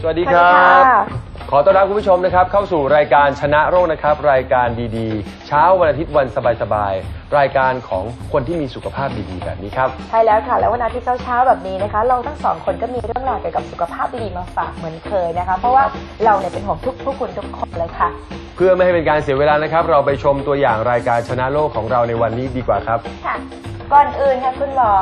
สวัสดีครับ ขอต้อนรับคุณผู้ชมนะครับ เข้าสู่รายการชนะโรคนะครับ รายการดีๆ เช้าวันอาทิตย์วันสบายๆ รายการของคนที่มีสุขภาพดีๆ แบบนี้ครับ ใช่แล้วค่ะ แล้ววันอาทิตย์เช้าๆแบบนี้นะคะ เราทั้งสองคนก็มีเรื่องราวเกี่ยวกับสุขภาพดีๆมาฝากเหมือนเคยนะคะ เพราะว่าเราเนี่ยเป็นห่วงทุกผู้คุณทุกคนเลยค่ะ เพื่อไม่ให้เป็นการเสียเวลานะครับ เราไปชมตัวอย่างรายการชนะโลกของเราในวันนี้ดีกว่าครับค่ะ ก่อนอื่นค่ะคุณหมอ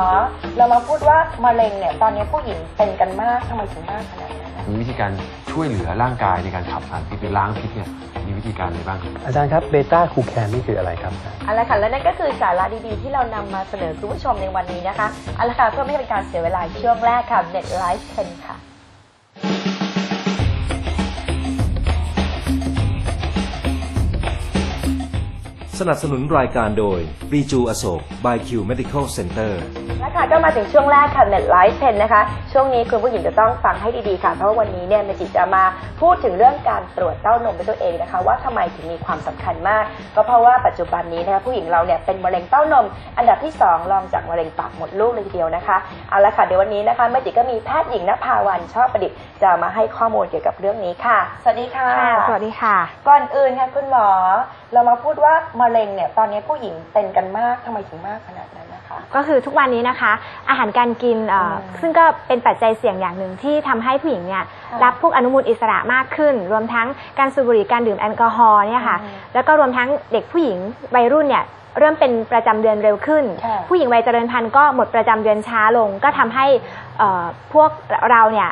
เรามาพูดว่ามะเร็งเนี่ยตอนนี้ผู้หญิงเป็นกันมากทำไมถึงมากขนาดนั้นนะมีวิธีการช่วยเหลือร่างกายในการขับสารพิษหรือล้างพิษเนี่ยมีวิธีการอะไรบ้างครับอาจารย์ครับเบต้าคูแคนนี่คืออะไรครับเอาละค่ะและนั่นก็คือสาระดีๆ ที่เรานำมาเสนอคุณผู้ชมในวันนี้นะคะเอาละค่ะเพื่อไม่ให้เป็นการเสียเวลาช่วงแรกค่ะ Net Life 10ค่ะ สนับสนุนรายการโดยรีจูอโศก by Q Medical Center และค่ะก็มาถึงช่วงแรกค่ะ Net Life 10นะคะ ช่วงนี้คุณผู้หญิงจะต้องฟังให้ดีๆค่ะ เพราะว่าวันนี้เนี่ยเมจิจะมาพูดถึงเรื่องการตรวจเต้านมด้วยตัวเองนะคะ ว่าทำไมถึงมีความสำคัญมาก ก็เพราะว่าปัจจุบันนี้นะคะผู้หญิงเราเนี่ยเป็นมะเร็งเต้านม อันดับที่ 2 รองจากมะเร็งปากมดลูกเลยทีเดียวนะคะเอาละค่ะเดี๋ยววันนี้นะคะเมจิก็มีแพทย์หญิงนภาวันชอบประดิษฐ์จะมาให้ข้อมูลเกี่ยวกับเรื่องนี้ค่ะ สวัสดีค่ะค่ะสวัสดีค่ะ ก่อนอื่นค่ะคุณหมอ เรามาพูดว่ามะเร็งเนี่ยตอนนี้ผู้หญิงเป็นกันมากทำไมถึงมากขนาดนั้นนะคะ ก็คือทุกวันนี้นะคะ อาหารการกินเอ่ออมซึ่งก็เป็นปัจจัยเสี่ยงอย่างหนึ่งที่ทำให้ผู้หญิงเนี่ยค่ะรับพวกอนุมูลอิสระมากขึ้น รวมทั้งการสูบบุหรี่การดื่มแอลกอฮอล์เนี่ยค่ะอืมแล้วก็รวมทั้งเด็กผู้หญิงวัยรุ่นเนี่ยเริ่มเป็นประจำเดือนเร็วขึ้น ค่ะ ผู้หญิงวัยเจริญพันธุ์ก็หมดประจำเดือนช้าลง ก็ทำให้เอ่อพวกเราเนี่ย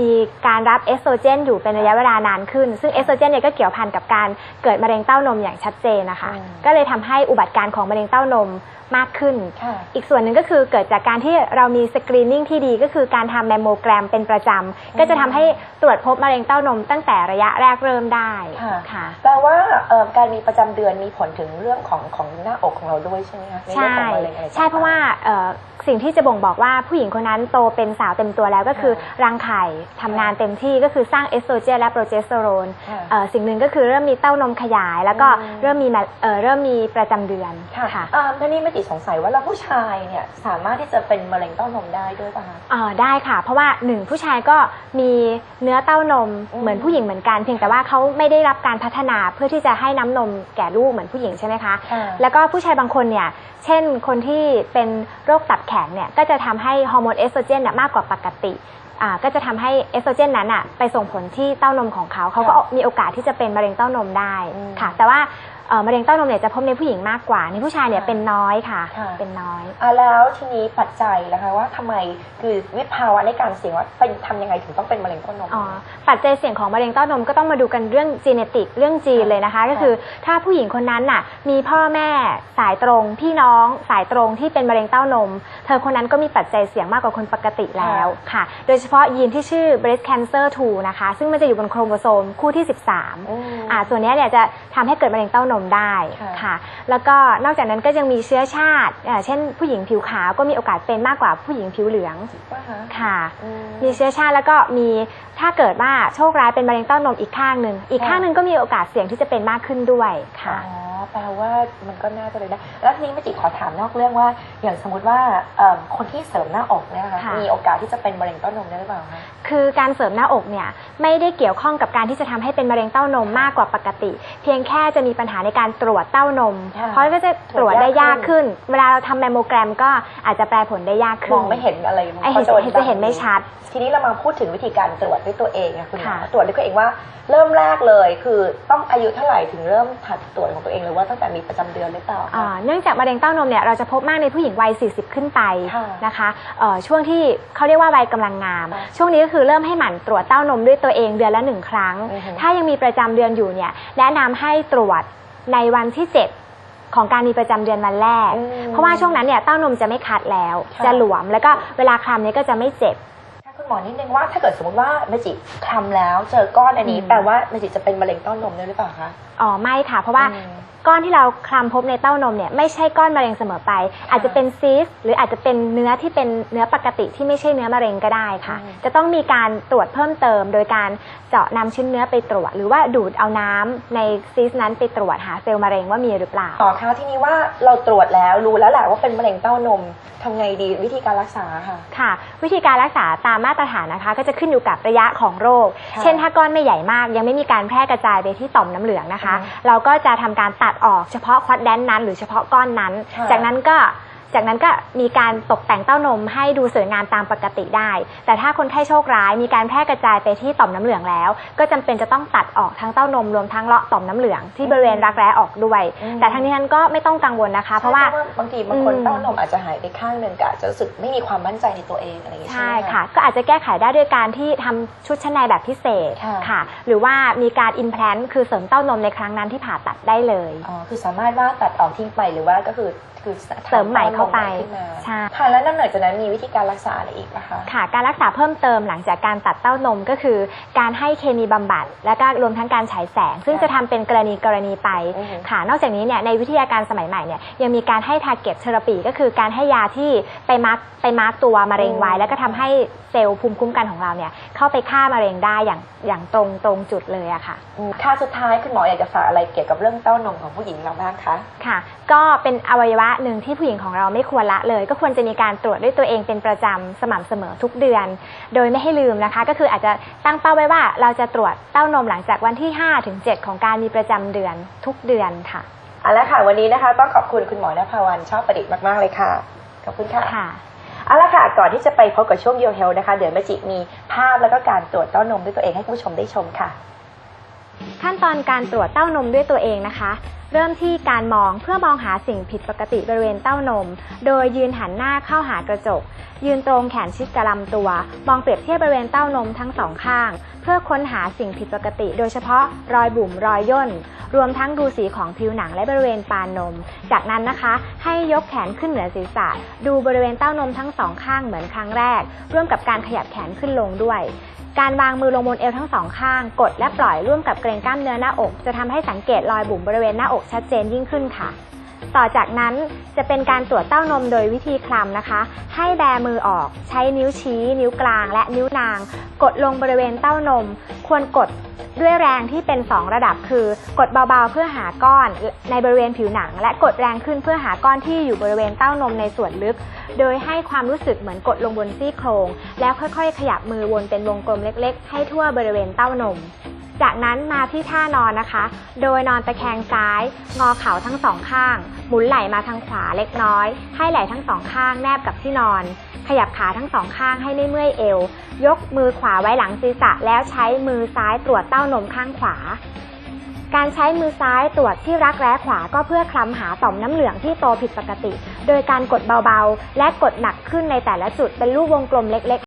มีการรับเอสโตรเจนอยู่เป็นระยะเวลานานขึ้น ซึ่งเอสโตรเจนเนี่ยก็เกี่ยวพันกับการเกิดมะเร็งเต้านมอย่างชัดเจนนะคะอืมก็เลยทำให้อุบัติการณ์ของมะเร็งเต้านม มากขึ้นค่ะอีกส่วนหนึ่งก็คือเกิดจากการที่เรามีสกรีนนิ่งที่ดีก็คือการทำแมมโมแกรมเป็นประจำ ก็จะทำให้ตรวจพบมะเร็งเต้านมตั้งแต่ระยะแรกเริ่มได้ค่ะค่ะแปลว่าเอ่อการมีประจำเดือนมีผลถึงเรื่องของของหน้าอกของเราด้วยใช่ไหมคะในเรื่องใช่ของมะเร็งอะไรต่งๆใช่เพราะว่าเอ่อสิ่งที่จะบ่งบอกว่าผู้หญิงคนนั้นโตเป็นสาวเต็มตัวแล้วก็คือค่ะรังไข่ทำงานเต็มที่ก็คือสร้างเอสโตรเจนและโปรเจสเตอโรนค่ะเอ่อสิ่งหนึ่งก็คือเริ่มมีเต้านมขยาย แล้วก็อืมเริ่มมีมาเอ่อเริ่มมีประจำเดือนค่ะค่ะอ่าท่านี้ไม่ติดสงสัยว่าเราผู้ชายเนี่ยสามารถที่จะเป็นมะเร็งเต้านมได้ด้วยป่ะคะเอ่อได้ค่ะ เพราะว่าหนึ่งผู้ชายก็มีเนื้อเต้านมอืม เหมือนผู้หญิงเหมือนกัน เพียงแต่ว่าเขาไม่ได้รับการพัฒนาเพื่อที่จะให้น้ำนมแก่ลูกเหมือนผู้หญิงใช่ไหมคะ ค่ะ แล้วก็ผู้ชายบางคนเนี่ย เช่นคนที่เป็นโรคตับแข็งเนี่ย ก็จะทำให้ฮอร์โมนเอสโตรเจนน่ะมากกว่าปกติ อ่า ก็จะทำให้เอสโตรเจนนั้นอะไปส่งผลที่เต้านมของเขา เขาก็ค่ะมีโอกาสที่จะเป็นมะเร็งเต้านมได้ อืม ค่ะ แต่ว่าเอ่อ มะเร็งเต้านมเนี่ยจะพบในผู้หญิงมากกว่า ในผู้ชายเนี่ยค่ะเป็นน้อยค่ะ ค่ะ เป็นน้อย อ่าแล้วทีนี้ปัจจัยนะคะว่าทำไมคือวิภาวะในการเสี่ยงว่าเป็นทำยังไงถึงต้องเป็นมะเร็งเต้านม อ๋อปัจจัยเสี่ยงของมะเร็งเต้านมก็ต้องมาดูกันเรื่องจีเนติกเรื่องจีนเลยนะคะ ก็คือถ้าผู้หญิงคนนั้นน่ะ มีพ่อแม่สายตรง พี่น้องสายตรงที่เป็นมะเร็งเต้านม เธอคนนั้นก็มีปัจจัยเสี่ยงมากกว่าคนปกติแล้วค่ะ โดยเฉพาะยีนที่ชื่อ breast cancer 2 นะคะ ซึ่งมันจะอยู่บนโครโมโซมคู่ที่ 13 อืม อ่าส่วนเนี้ยเนี่ยจะทำให้เกิดมะเร็งเต้านมได้ค่ะค่ะ แล้วก็นอกจากนั้นก็ยังมีเชื้อชาติอ่าเช่นผู้หญิงผิวขาวก็มีโอกาสเป็นมากกว่าผู้หญิงผิวเหลืองว่าคะค่ะอืมมีเชื้อชาติแล้วก็มีถ้าเกิดว่าโชคร้ายเป็นมะเร็งเต้านมอีกข้างหนึ่งอีกค่ะข้างหนึ่งก็มีโอกาสเสี่ยงที่จะเป็นมากขึ้นด้วยค่ะอ๋อ แปลว่ามันก็น่าจะเลยนะแล้วทีนี้ไม่จิขอถามนอกเรื่องว่า อย่างสมมติว่าเอิ่มคนที่เสริมหน้าอกเนี่ยนะคะค่ะมีโอกาสที่จะเป็นมะเร็งเต้านมได้หรือเปล่าคะคือการเสริมหน้าอกเนี่ยไม่ได้เกี่ยวข้องกับการที่จะทำให้เป็นมะเร็งเต้านมมากกว่าปกติ เพียงแค่จะมีปัญหาในการตรวจเต้านมค่ะเพราะก็จะตรวจได้ยากขึ้น เวลาเราทำแมมโมแกรมก็อาจจะแปลผลได้ยากขึ้นมองไม่เห็นอะไรไอ้เห็นขาเห็นจะเห็นไม่ชัด ทีนี้เรามาพูดถึงวิธีการตรวจด้วยตัวเองนะคุณหมอค่ะตรวจด้วยตัวเองว่าเริ่มแรกเลย คือต้องอายุเท่าไหร่ถึงเริ่มหัดตรวจของตัวเองหรือว่าตั้งแต่มีประจำเดือนหรือเปล่าคะอ่าเนื่องจากมะเร็งเต้านมเนี่ยเราจะพบมากในผู้หญิงวัย 40 ขึ้นไปค่ะนะคะเอ่อช่วงที่เขาเรียกว่าวัยกำลังงาม ค่ะช่วงนี้ก็คือเริ่มให้หมั่นตรวจเต้านมด้วยตัวเองเดือนละหนึ่งครั้ง อือฮึถ้ายังมีประจำเดือนอยู่เนี่ยแนะนำให้ตรวจในวันที่ 7 ของการมีประจำเดือนวันแรก อืมเพราะว่าช่วงนั้นเนี่ยเต้านมจะไม่คัดแล้ว ค่ะ จะหลวมแล้วก็เวลาคลำเนี่ยก็จะไม่เจ็บ ถ้าคุณหมอนิดนึงว่าถ้าเกิดสมมติว่าเมจิคลำแล้วเจอก้อนอันนี้อืม แปลว่าเมจิจะเป็นมะเร็งเต้านมด้วยหรือเปล่าคะ อ๋อไม่ค่ะ เพราะว่าอืมก้อนที่เราคลำพบในเต้านมเนี่ยไม่ใช่ก้อนมะเร็งเสมอไป อาจจะเป็นซีสต์หรืออาจจะเป็นเนื้อที่เป็นเนื้อปกติที่ไม่ใช่เนื้อมะเร็งก็ได้ค่ะอืมจะต้องมีการตรวจเพิ่มเติม โดยการเจาะนำชิ้นเนื้อไปตรวจ หรือว่าดูดเอาน้ำในซีสต์นั้นไปตรวจหาเซลล์มะเร็งว่ามีหรือเปล่าต่อคะทีนี้ว่าเราตรวจแล้วรู้แล้วแหละว่าเป็นมะเร็งเต้านมทำไงดีวิธีการรักษาค่ะค่ะ วิธีการรักษาตามมาตรฐานนะคะ ก็จะขึ้นอยู่กับระยะของโรคค่ะเช่นถ้าก้อนไม่ใหญ่มาก ยังไม่มีการแพร่กระจายไปที่ต่อมน้ำเหลืองนะคะอือฮึเราก็จะทำการตัดออกเฉพาะควอดแดนนั้น หรือเฉพาะก้อนนั้นค่ะจากนั้นก็ จากนั้นก็มีการตกแต่งเต้านมให้ดูสวยงามตามปกติได้ แต่ถ้าคนไข้โชคร้ายมีการแพร่กระจายไปที่ต่อมน้ำเหลืองแล้ว ก็จำเป็นจะต้องตัดออกทั้งเต้านมรวมทั้งเลาะต่อมน้ำเหลืองที่บริเวณรักแร้ออกด้วยอืมแต่ทั้งนี้นั้นก็ไม่ต้องกังวลนะคะ เพราะว่าบางทีบางคนอืมเต้านมอาจจะหายไปข้างหนึ่งก็อาจจะรู้สึกไม่มีความมั่นใจในตัวเองอะไรอย่างเงี้ยใช่ใช่ไหมค่ะ ก็อาจจะแก้ไขได้ด้วยการที่ทำชุดชั้นในแบบพิเศษค่ะค่ะ หรือว่ามีการอินแพลนคือเสริมเต้านมในครั้งนั้นที่ผ่าตัดได้เลยอ๋อคือสามารถว่าตัดออกทิ้งไปหรือว่าก็คือ คือเสริมใหม่เข้าไปขึ้นมาใช่ค่ะแล้วนอกเหนือจากนั้นมีวิธีการรักษาอะไรอีกปะคะค่ะ การรักษาเพิ่มเติมหลังจากการตัดเต้านมก็คือ การให้เคมีบำบัด และก็รวมทั้งการฉายแสง ซึ่งค่ะจะทำเป็นกรณีกรณีไปอือฮึค่ะนอกจากนี้เนี่ยในวิทยาการสมัยใหม่เนี่ยยังมีการให้ target therapy ก็คือการให้ยาที่ไปมาร์กไปมาร์กตัวมะเร็งไว้ แล้วก็ทำให้เซลล์ภูมิคุ้มกันของเราเนี่ยเข้าไปฆ่ามะเร็งได้อย่างอย่างตรงตรงจุดเลยอะค่ะอืมค่ะสุดท้ายคุณหมออยากจะฝากอะไรเกี่ยวกับเรื่องเต้านมของผู้หญิงเราบ้างคะค่ะ ก็เป็นอวัยวะหนึ่งที่ผู้หญิงของเราไม่ควรละเลย ก็ควรจะมีการตรวจด้วยตัวเองเป็นประจำสม่ำเสมอทุกเดือน โดยไม่ให้ลืมนะคะ ก็คืออาจจะตั้งเป้าไว้ว่าเราจะตรวจเต้านมหลังจากวันที่5ถึง7ของการมีประจำเดือนทุกเดือนค่ะเอาละค่ะวันนี้นะคะ ต้องขอบคุณคุณหมอนภาวันชอบประดิษฐ์มาก ๆ เลยค่ะ ขอบคุณค่ะค่ะเอาละค่ะ ก่อนที่จะไปพบกับช่วงโยเฮลนะคะ เดี๋ยวแมจิมีภาพแล้วก็การตรวจเต้านมด้วยตัวเองให้คุณผู้ชมได้ชมค่ะ ขั้นตอนการตรวจเต้านมด้วยตัวเองนะคะ เริ่มที่การมองเพื่อมองหาสิ่งผิดปกติบริเวณเต้านม โดยยืนหันหน้าเข้าหากระจก ยืนตรงแขนชิดกระลำตัว มองเปรียบเทียบบริเวณเต้านมทั้งสองข้าง เพื่อค้นหาสิ่งผิดปกติ โดยเฉพาะรอยบุ๋มรอยย่น รวมทั้งดูสีของผิวหนังและบริเวณปานนม จากนั้นนะคะ ให้ยกแขนขึ้นเหนือศีรษะ ดูบริเวณเต้านมทั้งสองข้างเหมือนครั้งแรก ร่วมกับการขยับแขนขึ้นลงด้วย การวางมือลงบนเอวทั้งสองข้าง กดและปล่อยร่วมกับเกรงกล้ามเนื้อหน้าอก จะทำให้สังเกตรอยบุ๋มบริเวณหน้าอกชัดเจนยิ่งขึ้นค่ะ ต่อจากนั้นจะเป็นการตรวจเต้านมโดยวิธีคลำนะคะ ให้แบมือออกใช้นิ้วชี้ นิ้วกลาง และนิ้วนาง กดลงบริเวณเต้านม ควรกดด้วยแรงที่เป็น 2 ระดับคือ กดเบาๆเพื่อหาก้อนในบริเวณผิวหนัง และกดแรงขึ้นเพื่อหาก้อนที่อยู่บริเวณเต้านมในส่วนลึก โดยให้ความรู้สึกเหมือนกดลงบนซี่โครง แล้วค่อยๆ ขยับมือวนเป็นวงกลมเล็ก ๆ ให้ทั่วบริเวณเต้านม จากนั้นมาที่ท่านอนนะคะ โดยนอนตะแคงซ้าย งอเข่าทั้งสองข้าง หมุนไหล่มาทางขวาเล็กน้อย ให้ไหล่ทั้งสองข้างแนบกับที่นอน ขยับขาทั้งสองข้างให้ไม่เมื่อยเอว ยกมือขวาไว้หลังศีรษะแล้วใช้มือซ้ายตรวจเต้านมข้างขวา การใช้มือซ้ายตรวจที่รักแร้ขวาก็เพื่อคลำหาต่อมน้ำเหลืองที่โตผิดปกติ โดยการกดเบาๆ และกดหนักขึ้นในแต่ละจุดเป็นรูปวงกลมเล็กๆ